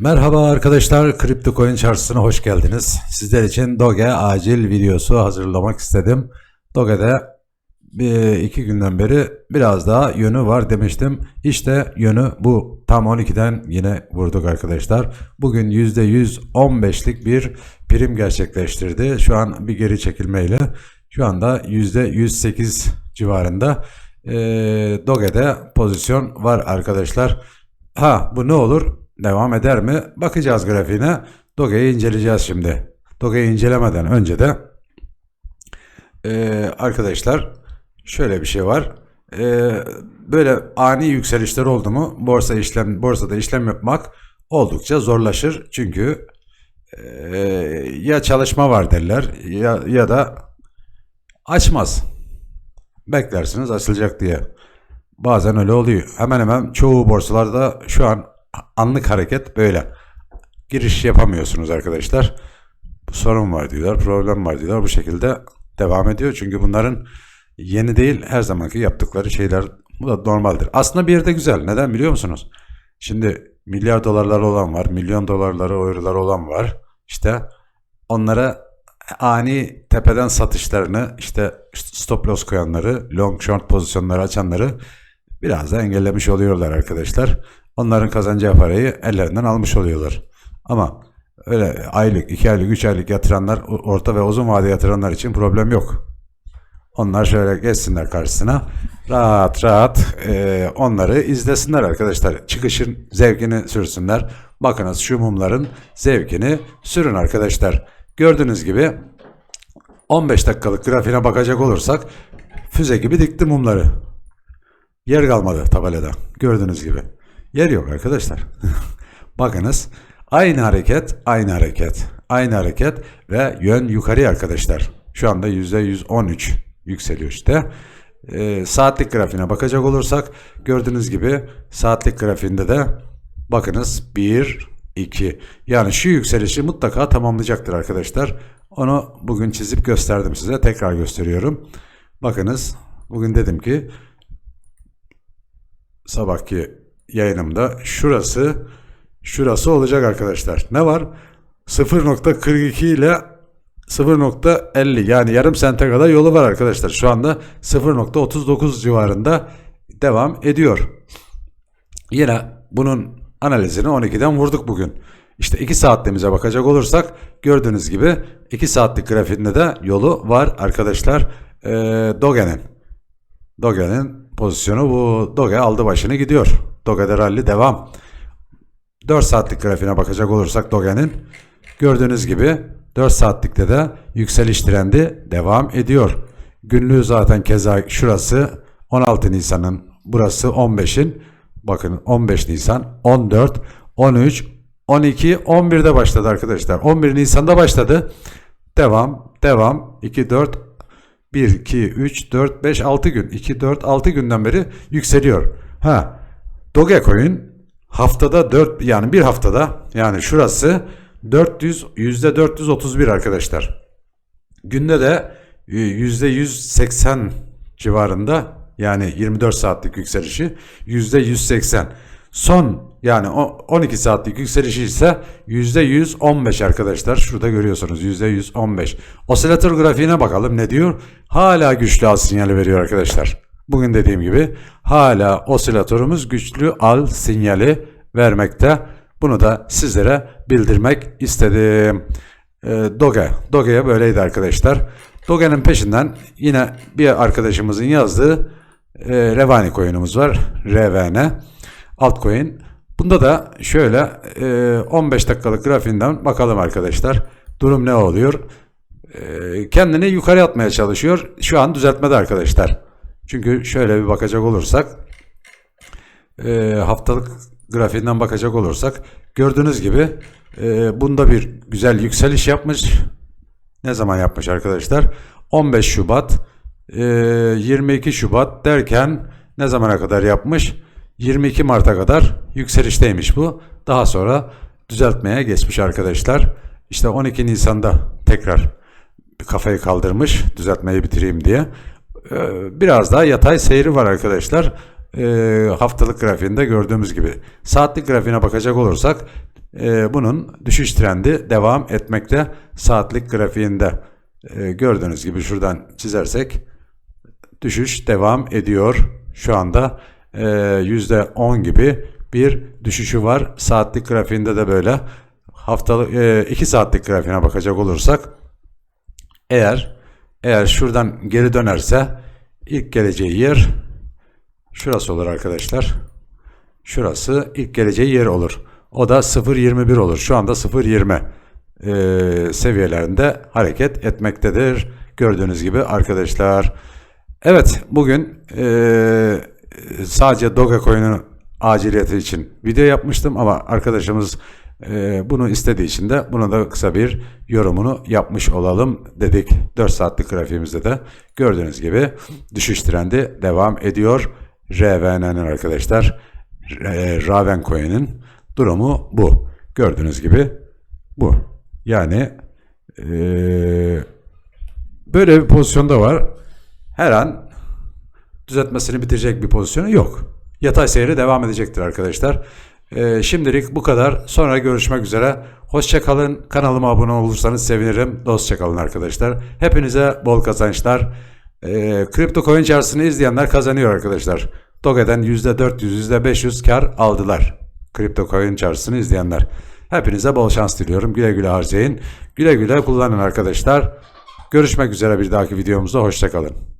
Merhaba arkadaşlar, Kripto Coin Çarşısı'na hoş geldiniz. Sizler için Doge acil videosu hazırlamak istedim. Doge'de bir, iki günden beri biraz daha yönü var demiştim. İşte yönü bu. Tam 12'den yine vurduk arkadaşlar. Bugün %115'lik bir prim gerçekleştirdi. Şu an bir geri çekilmeyle şu anda %108 civarında e, Doge'de pozisyon var arkadaşlar. Ha bu ne olur? Devam eder mi? Bakacağız grafiğine. Doge'yi inceleyeceğiz şimdi. Doge'yi incelemeden önce de e, arkadaşlar şöyle bir şey var. E, böyle ani yükselişler oldu mu borsa işlem borsada işlem yapmak oldukça zorlaşır. Çünkü e, ya çalışma var derler ya ya da açmaz. Beklersiniz açılacak diye. Bazen öyle oluyor. Hemen hemen çoğu borsalarda şu an anlık hareket böyle. Giriş yapamıyorsunuz arkadaşlar. Sorun var diyorlar, problem var diyorlar. Bu şekilde devam ediyor. Çünkü bunların yeni değil her zamanki yaptıkları şeyler bu da normaldir. Aslında bir yerde güzel. Neden biliyor musunuz? Şimdi milyar dolarları olan var, milyon dolarları, euroları olan var. İşte onlara ani tepeden satışlarını işte stop loss koyanları, long short pozisyonları açanları biraz da engellemiş oluyorlar arkadaşlar. Onların kazanacağı parayı ellerinden almış oluyorlar. Ama öyle aylık, iki aylık, üç aylık yatıranlar, orta ve uzun vade yatıranlar için problem yok. Onlar şöyle geçsinler karşısına. Rahat rahat e, onları izlesinler arkadaşlar. Çıkışın zevkini sürsünler. Bakınız şu mumların zevkini sürün arkadaşlar. Gördüğünüz gibi 15 dakikalık grafiğine bakacak olursak füze gibi dikti mumları. Yer kalmadı tabelada. Gördüğünüz gibi. Yer yok arkadaşlar. Bakınız aynı hareket, aynı hareket, aynı hareket ve yön yukarı arkadaşlar. Şu anda %113 yükseliyor işte. Ee, saatlik grafiğine bakacak olursak gördüğünüz gibi saatlik grafiğinde de bakınız 1, 2 yani şu yükselişi mutlaka tamamlayacaktır arkadaşlar. Onu bugün çizip gösterdim size. Tekrar gösteriyorum. Bakınız bugün dedim ki sabahki yayınımda şurası şurası olacak arkadaşlar. Ne var? 0.42 ile 0.50 yani yarım sente kadar yolu var arkadaşlar. Şu anda 0.39 civarında devam ediyor. Yine bunun analizini 12'den vurduk bugün. İşte 2 saatliğimize bakacak olursak gördüğünüz gibi 2 saatlik grafiğinde de yolu var arkadaşlar. Ee, Doge'nin. Doge'nin pozisyonu bu. Doge aldı başını gidiyor. Doge'de rally devam. 4 saatlik grafiğine bakacak olursak Doge'nin gördüğünüz gibi 4 saatlikte de yükseliş trendi devam ediyor. Günlüğü zaten keza şurası 16 Nisan'ın burası 15'in bakın 15 Nisan 14 13 12 11'de başladı arkadaşlar. 11 Nisan'da başladı. Devam devam 2 4 1 2 3 4 5 6 gün 2 4 6 günden beri yükseliyor. Ha Dogecoin haftada 4 yani bir haftada yani şurası 400 yüzde 431 arkadaşlar. Günde de yüzde 180 civarında yani 24 saatlik yükselişi yüzde 180. Son yani 12 saatlik yükselişi ise yüzde 115 arkadaşlar. Şurada görüyorsunuz yüzde 115. Osilatör grafiğine bakalım ne diyor? Hala güçlü al sinyali veriyor arkadaşlar. Bugün dediğim gibi hala osilatörümüz güçlü al sinyali vermekte. Bunu da sizlere bildirmek istedim. E, Doge. Doge'ye böyleydi arkadaşlar. Doge'nin peşinden yine bir arkadaşımızın yazdığı e, Revani coin'umuz var. RVN altcoin. Bunda da şöyle e, 15 dakikalık grafiğinden bakalım arkadaşlar. Durum ne oluyor? E, kendini yukarı atmaya çalışıyor. Şu an düzeltmede arkadaşlar. Çünkü şöyle bir bakacak olursak e, haftalık grafiğinden bakacak olursak gördüğünüz gibi e, bunda bir güzel yükseliş yapmış. Ne zaman yapmış arkadaşlar? 15 Şubat, e, 22 Şubat derken ne zamana kadar yapmış? 22 Mart'a kadar yükselişteymiş bu. Daha sonra düzeltmeye geçmiş arkadaşlar. İşte 12 Nisan'da tekrar kafayı kaldırmış düzeltmeyi bitireyim diye. Ee, biraz daha yatay seyri var arkadaşlar. e, haftalık grafiğinde gördüğümüz gibi. Saatlik grafiğine bakacak olursak e, bunun düşüş trendi devam etmekte saatlik grafiğinde. E, gördüğünüz gibi şuradan çizersek düşüş devam ediyor. Şu anda e, %10 gibi bir düşüşü var. Saatlik grafiğinde de böyle. Haftalık 2 saatlik grafiğine bakacak olursak eğer eğer şuradan geri dönerse ilk geleceği yer şurası olur arkadaşlar. Şurası ilk geleceği yer olur. O da 0.21 olur. Şu anda 0.20 e, seviyelerinde hareket etmektedir. Gördüğünüz gibi arkadaşlar. Evet bugün e, sadece Dogecoin'in aciliyeti için video yapmıştım ama arkadaşımız bunu istediği için de buna da kısa bir yorumunu yapmış olalım dedik. 4 saatlik grafiğimizde de gördüğünüz gibi düşüş trendi devam ediyor. RVN'nin arkadaşlar e, Raven Coin'in durumu bu. Gördüğünüz gibi bu. Yani e, böyle bir pozisyonda var. Her an düzeltmesini bitirecek bir pozisyonu yok. Yatay seyri devam edecektir arkadaşlar. Ee, şimdilik bu kadar. Sonra görüşmek üzere. Hoşçakalın. Kanalıma abone olursanız sevinirim. Dostça kalın arkadaşlar. Hepinize bol kazançlar. Ee, kripto coin çarşısını izleyenler kazanıyor arkadaşlar. Doge'den %400, %500 kar aldılar. Kripto coin çarşısını izleyenler. Hepinize bol şans diliyorum. Güle güle harcayın. Güle güle kullanın arkadaşlar. Görüşmek üzere bir dahaki videomuzda. Hoşçakalın.